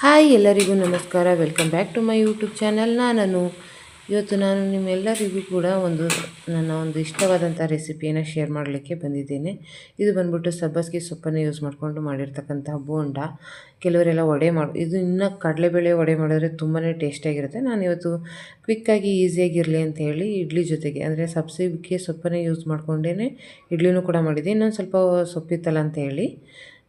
Hi ಎಲ್ಲರಿಗೂ ನಮಸ್ಕಾರ. Welcome back to my YouTube channel ನಾನು ಇವತ್ತು ನಾನು ನಿಮ್ಮೆಲ್ಲರಿಗೂ ಕೂಡ ಒಂದು ನನ್ನ ಒಂದು ಇಷ್ಟವಾದಂಥ ರೆಸಿಪಿಯನ್ನು ಶೇರ್ ಮಾಡಲಿಕ್ಕೆ ಬಂದಿದ್ದೇನೆ. ಇದು ಬಂದ್ಬಿಟ್ಟು ಸಬ್ಬಸ್ಗೆ ಸೊಪ್ಪನ್ನು ಯೂಸ್ ಮಾಡಿಕೊಂಡು ಮಾಡಿರ್ತಕ್ಕಂಥ ಬೋಂಡ. ಕೆಲವರೆಲ್ಲ ವಡೆ ಮಾಡಿ, ಇದು ಇನ್ನೂ ಕಡಲೆಬೇಳೆ ವಡೆ ಮಾಡಿದ್ರೆ ತುಂಬಾ ಟೇಸ್ಟಿಯಾಗಿರುತ್ತೆ ನಾನು ಇವತ್ತು ಕ್ವಿಕ್ಕಾಗಿ ಈಸಿಯಾಗಿರಲಿ ಅಂತ ಹೇಳಿ ಇಡ್ಲಿ ಜೊತೆಗೆ, ಅಂದರೆ ಸಬ್ಸಿಗೆ ಸೊಪ್ಪನ್ನೇ ಯೂಸ್ ಮಾಡಿಕೊಂಡೇ ಇಡ್ಲಿನೂ ಕೂಡ ಮಾಡಿದ್ದೆ ಇನ್ನೊಂದು ಸ್ವಲ್ಪ ಸೊಪ್ಪಿತ್ತಲ್ಲ ಅಂತ ಹೇಳಿ.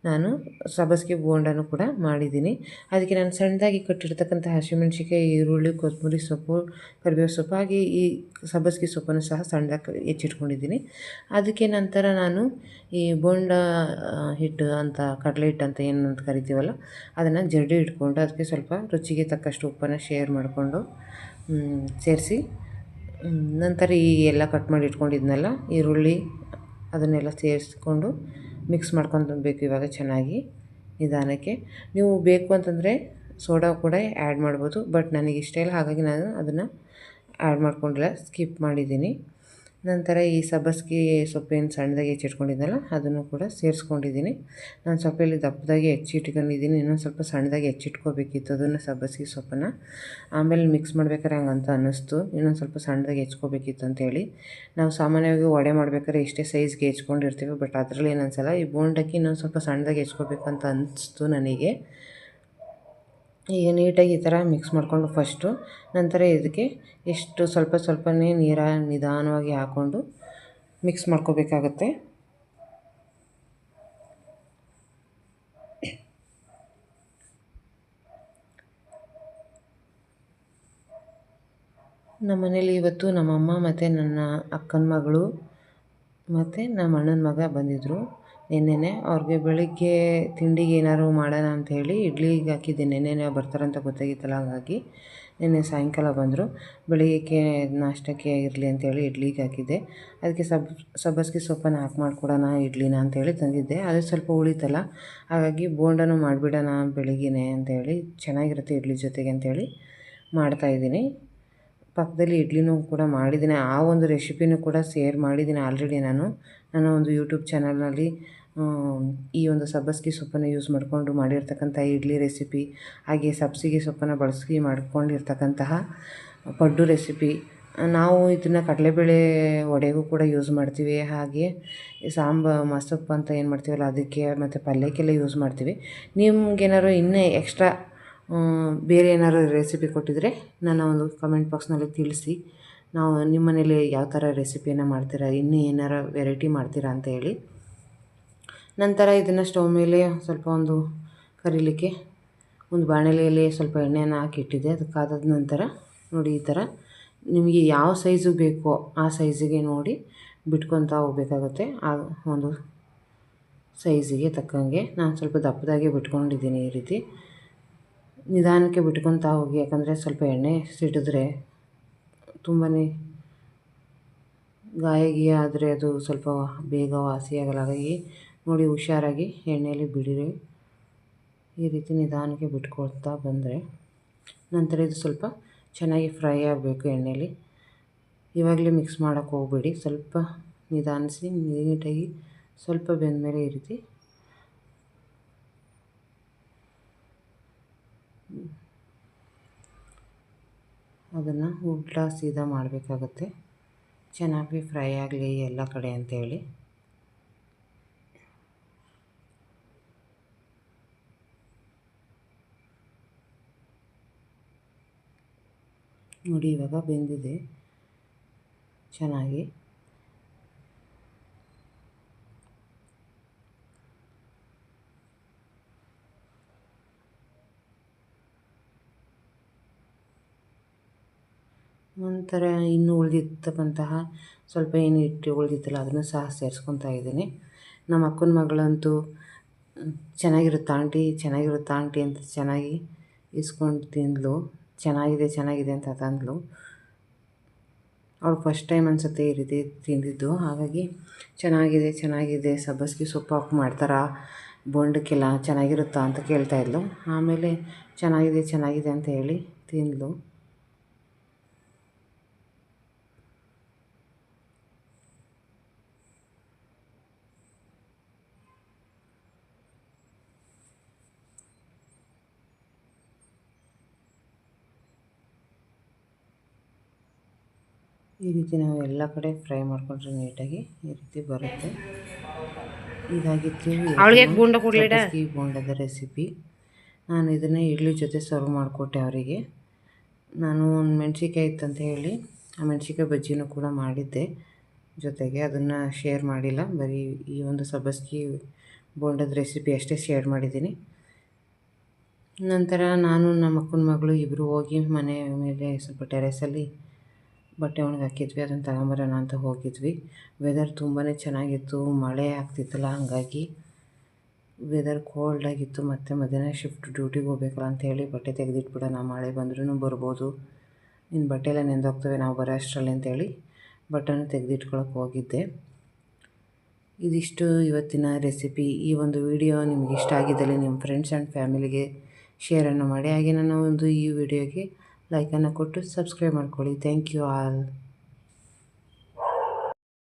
ನಾನು ಸಬ್ಬಸಿಗೆ ಬೋಂಡನೂ ಕೂಡ ಮಾಡಿದ್ದೀನಿ. ಅದಕ್ಕೆ ನಾನು ಸಣ್ಣದಾಗಿ ಕಟ್ಟಿರ್ತಕ್ಕಂಥ ಹಸಿಮೆಣ್ಸಿಕಾಯಿ ಈರುಳ್ಳಿ, ಕೊತ್ತಂಬರಿ ಸೊಪ್ಪು, ಕರಿಬೇವು ಸೊಪ್ಪು, ಹಾಗೆ ಈ ಸಬ್ಬಸಿಗೆ ಸೊಪ್ಪನ್ನು ಸಹ ಸಣ್ಣದಾಗಿ ಹೆಚ್ಚಿಟ್ಕೊಂಡಿದ್ದೀನಿ. ಅದಕ್ಕೆ ನಂತರ ನಾನು ಈ ಬೋಂಡ ಹಿಟ್ಟು ಅಂತ, ಕಡಲೆ ಹಿಟ್ಟು ಅಂತ ಏನು ಅಂತ ಕರಿತೀವಲ್ಲ, ಅದನ್ನು ಜರಡಿ ಇಟ್ಕೊಂಡು ಅದಕ್ಕೆ ಸ್ವಲ್ಪ ರುಚಿಗೆ ತಕ್ಕಷ್ಟು ಉಪ್ಪನ್ನು ಶೇರ್ ಮಾಡಿಕೊಂಡು ಸೇರಿಸಿ ನಂತರ ಈ ಎಲ್ಲ ಕಟ್ ಮಾಡಿ ಇಟ್ಕೊಂಡಿದ್ನಲ್ಲ, ಈರುಳ್ಳಿ ಅದನ್ನೆಲ್ಲ ಸೇರಿಸ್ಕೊಂಡು ಮಿಕ್ಸ್ ಬೇಕು ಇವಾಗ ಚೆನ್ನಾಗಿ ನಿಧಾನಕ್ಕೆ. ನೀವು ಬೇಕು ಅಂತಂದರೆ ಸೋಡಾ ಕೂಡ ಆ್ಯಡ್ ಮಾಡ್ಬೋದು ಬಟ್ ನನಗೆ ಇಷ್ಟ ಇಲ್ಲ, ಹಾಗಾಗಿ ನಾನು ಅದನ್ನು ಆ್ಯಡ್ ಮಾಡ್ಕೊಂಡಿಲ್ಲ ಸ್ಕಿಪ್ ಮಾಡಿದ್ದೀನಿ. ನಂತರ ಈ ಸಬ್ಬಸ್ಗೆ ಸೊಪ್ಪೇನು ಸಣ್ಣದಾಗಿ ಹೆಚ್ಚಿಟ್ಕೊಂಡಿದ್ದಲ್ಲ ಅದನ್ನು ಕೂಡ ಸೇರಿಸ್ಕೊಂಡಿದ್ದೀನಿ. ನಾನು ಸೊಪ್ಪಲ್ಲಿ ದಪ್ಪದಾಗಿ ಹೆಚ್ಚಿಟ್ಕೊಂಡಿದ್ದೀನಿ ಇನ್ನೊಂದು ಸ್ವಲ್ಪ ಸಣ್ಣದಾಗಿ ಹೆಚ್ಚಿಟ್ಕೋಬೇಕಿತ್ತು ಅದನ್ನು, ಸಬ್ಬಸ್ಗೆ ಸೊಪ್ಪನ್ನು. ಆಮೇಲೆ ಮಿಕ್ಸ್ ಮಾಡ್ಬೇಕಾದ್ರೆ ಹಂಗಂತ ಅನ್ನಿಸ್ತು. ಇನ್ನೊಂದು ಸ್ವಲ್ಪ ಸಣ್ಣದಾಗಿ ಹೆಚ್ಕೋಬೇಕಿತ್ತು ಅಂತೇಳಿ. ನಾವು ಸಾಮಾನ್ಯವಾಗಿ ವಡೆ ಮಾಡ್ಬೇಕಾದ್ರೆ ಇಷ್ಟೇ ಸೈಜ್ಗೆ ಹೆಚ್ಕೊಂಡಿರ್ತೀವಿ, ಬಟ್ ಅದರಲ್ಲಿ ಏನು ಈ ಬೋಂಡಕ್ಕೆ ಇನ್ನೊಂದು ಸ್ವಲ್ಪ ಸಣ್ಣದಾಗಿ ಹೆಚ್ಕೋಬೇಕು ಅಂತ ಅನಿಸ್ತು ನನಗೆ. ಈಗ ನೀಟಾಗಿ ಈ ಥರ ಮಿಕ್ಸ್ ಮಾಡಿಕೊಂಡು ಫಸ್ಟು ನಂತರ ಇದಕ್ಕೆ ಎಷ್ಟು ಸ್ವಲ್ಪ ಸ್ವಲ್ಪನೇ ನೀರ ನಿಧಾನವಾಗಿ ಹಾಕ್ಕೊಂಡು ಮಿಕ್ಸ್ ಮಾಡ್ಕೋಬೇಕಾಗತ್ತೆ. ನಮ್ಮ ಮನೇಲಿ ಇವತ್ತು ನಮ್ಮಮ್ಮ ಮತ್ತು ನನ್ನ ಅಕ್ಕನ ಮಗಳು ಮತ್ತು ನಮ್ಮ ಅಣ್ಣನ ಮಗ ಬಂದಿದ್ದರು ನೆನ್ನೆನೆ ಅವ್ರಿಗೆ ಬೆಳಿಗ್ಗೆ ತಿಂಡಿಗೆ ಏನಾದ್ರು ಮಾಡೋಣ ಅಂಥೇಳಿ ಇಡ್ಲಿಗೆ ಹಾಕಿದ್ದೆ. ನಿನ್ನೆನೆ ಬರ್ತಾರಂತ ಗೊತ್ತಾಗಿತ್ತಲ್ಲ, ಹಾಗಾಗಿ ನಿನ್ನೆ ಸಾಯಂಕಾಲ ಬಂದರು. ಬೆಳಿಗ್ಗೆ ನಾಷ್ಟಕ್ಕೆ ಇರಲಿ ಅಂತೇಳಿ ಇಡ್ಲಿಗೆ ಹಾಕಿದ್ದೆ. ಅದಕ್ಕೆ ಸಬ್, ಸಬ್ಬಸ್ಗೆ ಸೊಪ್ಪನ್ನು ಹಾಕಿ ಮಾಡಿಕೊಡೋಣ ಇಡ್ಲಿನ ಅಂತೇಳಿ ತಂದಿದ್ದೆ. ಅದು ಸ್ವಲ್ಪ ಉಳಿತಲ್ಲ, ಹಾಗಾಗಿ ಬೋಂಡನೂ ಮಾಡಿಬಿಡೋಣ ಬೆಳಿಗ್ಗೆನೆ ಅಂತೇಳಿ ಚೆನ್ನಾಗಿರುತ್ತೆ ಇಡ್ಲಿ ಜೊತೆಗೆ ಅಂತೇಳಿ ಮಾಡ್ತಾಯಿದ್ದೀನಿ ಪಕ್ಕದಲ್ಲಿ ಇಡ್ಲಿನೂ ಕೂಡ ಮಾಡಿದ್ದೀನಿ. ಆ ಒಂದು ರೆಸಿಪಿನೂ ಕೂಡ ಶೇರ್ ಮಾಡಿದ್ದೀನಿ ಆಲ್ರೆಡಿ ನಾನು. ನನ್ನ ಒಂದು ಯೂಟ್ಯೂಬ್ ಚಾನಲ್ನಲ್ಲಿ ಈ ಒಂದು ಸಬ್ಬಸಿಗೆ ಸೊಪ್ಪನ್ನು ಯೂಸ್ ಮಾಡಿಕೊಂಡು ಮಾಡಿರ್ತಕ್ಕಂಥ ಇಡ್ಲಿ ರೆಸಿಪಿ ಹಾಗೆ ಸಬ್ಸಿಗೆ ಸೊಪ್ಪನ್ನು ಬಳಸಿ ಮಾಡಿಕೊಂಡಿರ್ತಕ್ಕಂತಹ ಪಡ್ಡು ರೆಸಿಪಿ ನಾವು ಇದನ್ನು ಕಡಲೆಬೇಳೆ ವಡೆಗೂ ಕೂಡ ಯೂಸ್ ಮಾಡ್ತೀವಿ. ಹಾಗೆ ಸಾಂಬ ಮಸೊಪ್ಪು ಅಂತ ಏನು ಮಾಡ್ತೀವಲ್ಲ, ಅದಕ್ಕೆ ಮತ್ತು ಪಲ್ಯಕ್ಕೆಲ್ಲ ಯೂಸ್ ಮಾಡ್ತೀವಿ. ನಿಮ್ಗೇನಾದ್ರು ಇನ್ನೂ ಎಕ್ಸ್ಟ್ರಾ ಬೇರೆ ಏನಾದ್ರು ರೆಸಿಪಿ ಕೊಟ್ಟಿದ್ರೆ ನನ್ನ ಒಂದು ಕಮೆಂಟ್ ಬಾಕ್ಸ್ನಲ್ಲಿ ತಿಳಿಸಿ. ನಾವು ನಿಮ್ಮ ಮನೇಲಿ ಯಾವ ಥರ ರೆಸಿಪಿಯನ್ನು ಮಾಡ್ತೀರಾ, ಇನ್ನೂ ಏನಾರ ವೆರೈಟಿ ಮಾಡ್ತೀರಾ ಅಂತ ಹೇಳಿ. ನಂತರ ಇದನ್ನು ಸ್ಟವ್ ಮೇಲೆ ಸ್ವಲ್ಪ ಒಂದು ಕರೀಲಿಕ್ಕೆ ಒಂದು ಬಾಣಲೆಯಲ್ಲಿ ಸ್ವಲ್ಪ ಎಣ್ಣೆಯನ್ನು ಹಾಕಿಟ್ಟಿದ್ದೆ ಅದು ನಂತರ ನೋಡಿ ಈ ಥರ ನಿಮಗೆ ಯಾವ ಸೈಜು ಬೇಕೋ ಆ ಸೈಜಿಗೆ ನೋಡಿ ಬಿಟ್ಕೊತಾ ಹೋಗ್ಬೇಕಾಗುತ್ತೆ. ಆ ಒಂದು ಸೈಜಿಗೆ ತಕ್ಕಂಗೆ. ನಾನು ಸ್ವಲ್ಪ ದಪ್ಪದಾಗೆ ಬಿಟ್ಕೊಂಡಿದ್ದೀನಿ ಈ ರೀತಿ. ನಿಧಾನಕ್ಕೆ ಬಿಟ್ಕೊತಾ ಹೋಗಿ, ಯಾಕಂದರೆ ಸ್ವಲ್ಪ ಎಣ್ಣೆ ಸಿಡಿದ್ರೆ ತುಂಬಾ ಗಾಯ ಆದರೆ ಅದು ಸ್ವಲ್ಪ ಬೇಗ ವಾಸಿಯಾಗಲ್ಲ ಹಾಗಾಗಿ ನೋಡಿ, ಹುಷಾರಾಗಿ ಎಣ್ಣೆಯಲ್ಲಿ ಬಿಡಿರಿ. ಈ ರೀತಿ ನಿಧಾನಕ್ಕೆ ಬಿಟ್ಕೊಳ್ತಾ ಬಂದರೆ ನಂತರ ಇದು ಸ್ವಲ್ಪ ಚೆನ್ನಾಗಿ ಫ್ರೈ ಆಗಬೇಕು ಎಣ್ಣೆಯಲ್ಲಿ ಇವಾಗಲೇ ಮಿಕ್ಸ್ ಮಾಡೋಕ್ಕೆ ಹೋಗಬೇಡಿ. ಸ್ವಲ್ಪ ನಿಧಾನಿಸಿ ನೀಟಾಗಿ ಸ್ವಲ್ಪ ಬೆಂದಮೇಲೆ ಈ ರೀತಿ ಅದನ್ನು ಉಲ್ಟ ಸೀದಾ ಮಾಡಬೇಕಾಗತ್ತೆ. ಚೆನ್ನಾಗಿ ಫ್ರೈ ಆಗಲಿ ಎಲ್ಲ ಕಡೆ ಅಂತೇಳಿ. ನೋಡಿ ಇವಾಗ ಬೆಂದಿದೆ. ಚೆನ್ನಾಗಿ. ನಂತರ ಇನ್ನೂ ಉಳಿದಿರ್ತಕ್ಕಂತಹ ಸ್ವಲ್ಪ ಏನು ಇಟ್ಟು ಉಳಿದಿತ್ತಲ್ಲ ಅದನ್ನು ಸಹ ಸೇರಿಸ್ಕೊತಾ ಇದ್ದೀನಿ. ನಮ್ಮ ಅಕ್ಕನ ಮಗಳಂತೂ ಚೆನ್ನಾಗಿರುತ್ತೆ ಆಂಟಿ ಚೆನ್ನಾಗಿರುತ್ತೆ ಆಂಟಿ ಅಂತ ಚೆನ್ನಾಗಿ ಇಸ್ಕೊಂಡು ತಿಂದಳು ಚೆನ್ನಾಗಿದೆ ಚೆನ್ನಾಗಿದೆ ಅಂತ ತಂದಳು ಅವಳು ಫಸ್ಟ್ ಟೈಮ್ ಅನ್ಸುತ್ತೆ ಈ ರೀತಿ ತಿಂದಿದ್ದು. ಹಾಗಾಗಿ ಚೆನ್ನಾಗಿದೆ ಚೆನ್ನಾಗಿದೆ, ಸಬ್ಬಸ್ಗೆ ಸೊಪ್ಪು ಹಾಕಿ ಮಾಡ್ತಾರಾ, ಬೊಂಡಕ್ಕೆಲ್ಲ ಚೆನ್ನಾಗಿರುತ್ತಾ ಅಂತ ಕೇಳ್ತಾಯಿದ್ಲು ಆಮೇಲೆ ಚೆನ್ನಾಗಿದೆ ಚೆನ್ನಾಗಿದೆ ಅಂತ ಹೇಳಿ ತಿಂದಳು ಈ ರೀತಿ ನಾವು ಎಲ್ಲ ಕಡೆ ಫ್ರೈ ಮಾಡಿಕೊಂಡ್ರೆ ನೀಟಾಗಿ ಈ ರೀತಿ ಬರುತ್ತೆ. ಇದಾಗಿತ್ತು ಬೋಂಡದ ರೆಸಿಪಿ. ನಾನು ಇದನ್ನು ಇಡ್ಲಿ ಜೊತೆ ಸರ್ವ್ ಮಾಡಿಕೊಟ್ಟೆ ಅವರಿಗೆ. ನಾನು ಒಂದು ಮೆಣಸಿಕಾಯಿ ಇತ್ತಂತ ಹೇಳಿ ಆ ಮೆಣಸಿಕಾಯಿ ಬಜ್ಜಿನೂ ಕೂಡ ಮಾಡಿದ್ದೆ. ಜೊತೆಗೆ ಅದನ್ನು ಶೇರ್ ಮಾಡಿಲ್ಲ. ಬರೀ ಈ ಒಂದು ಸಬ್ಬಸ್ಗಿ ಬೋಂಡದ ರೆಸಿಪಿ ಅಷ್ಟೇ ಶೇರ್ ಮಾಡಿದ್ದೀನಿ. ನಂತರ ನಾನು ನಮ್ಮ ಅಕ್ಕನ ಮಗಳು ಇಬ್ಬರು ಹೋಗಿ ಮನೆ ಮೇಲೆ ಸ್ವಲ್ಪ ಟೆರೆಸಲ್ಲಿ ಬಟ್ಟೆ ಒಣಗಿ ಹಾಕಿದ್ವಿ, ಅದನ್ನು ತಗೊಂಬರೋಣ ಅಂತ ಹೋಗಿದ್ವಿ. ವೆದರ್ ತುಂಬಾ ಚೆನ್ನಾಗಿತ್ತು, ಮಳೆ ಆಗ್ತಿತ್ತಲ್ಲ, ಹಾಗಾಗಿ ವೆದರ್ ಕೋಲ್ಡಾಗಿತ್ತು ಮತ್ತು ಮಧ್ಯಾಹ್ನ ಶಿಫ್ಟ್ ಡ್ಯೂಟಿಗೆ ಹೋಗ್ಬೇಕಲ್ಲ ಅಂತೇಳಿ ಬಟ್ಟೆ ತೆಗೆದಿಟ್ಬಿಡೋಣ ಮಳೆ ಬಂದ್ರೂ ಬರ್ಬೋದು. ನಿನ್ನ ಬಟ್ಟೆ ಎಲ್ಲ ನೆಂದೋಗ್ತವೆ ನಾವು ಬರೋ ಅಷ್ಟರಲ್ಲಿ ಅಂತೇಳಿ ಬಟ್ಟೆನ ತೆಗೆದಿಟ್ಕೊಳಕ್ಕೆ ಹೋಗಿದ್ದೆ. ಇದಿಷ್ಟು ಇವತ್ತಿನ ರೆಸಿಪಿ ಈ ಒಂದು ವಿಡಿಯೋ ನಿಮಗೆ ಇಷ್ಟ ಆಗಿದ್ದಲ್ಲಿ ನಿಮ್ಮ ಫ್ರೆಂಡ್ಸ್ ಆ್ಯಂಡ್ ಫ್ಯಾಮಿಲಿಗೆ ಶೇರನ್ನು ಮಾಡಿ, ಹಾಗೆ ನಾನು ಒಂದು ಈ ವಿಡಿಯೋಗೆ ಲೈಕನ್ನು ಕೊಟ್ಟು ಸಬ್ಸ್ಕ್ರೈಬ್ ಮಾಡ್ಕೊಳ್ಳಿ. Thank you all.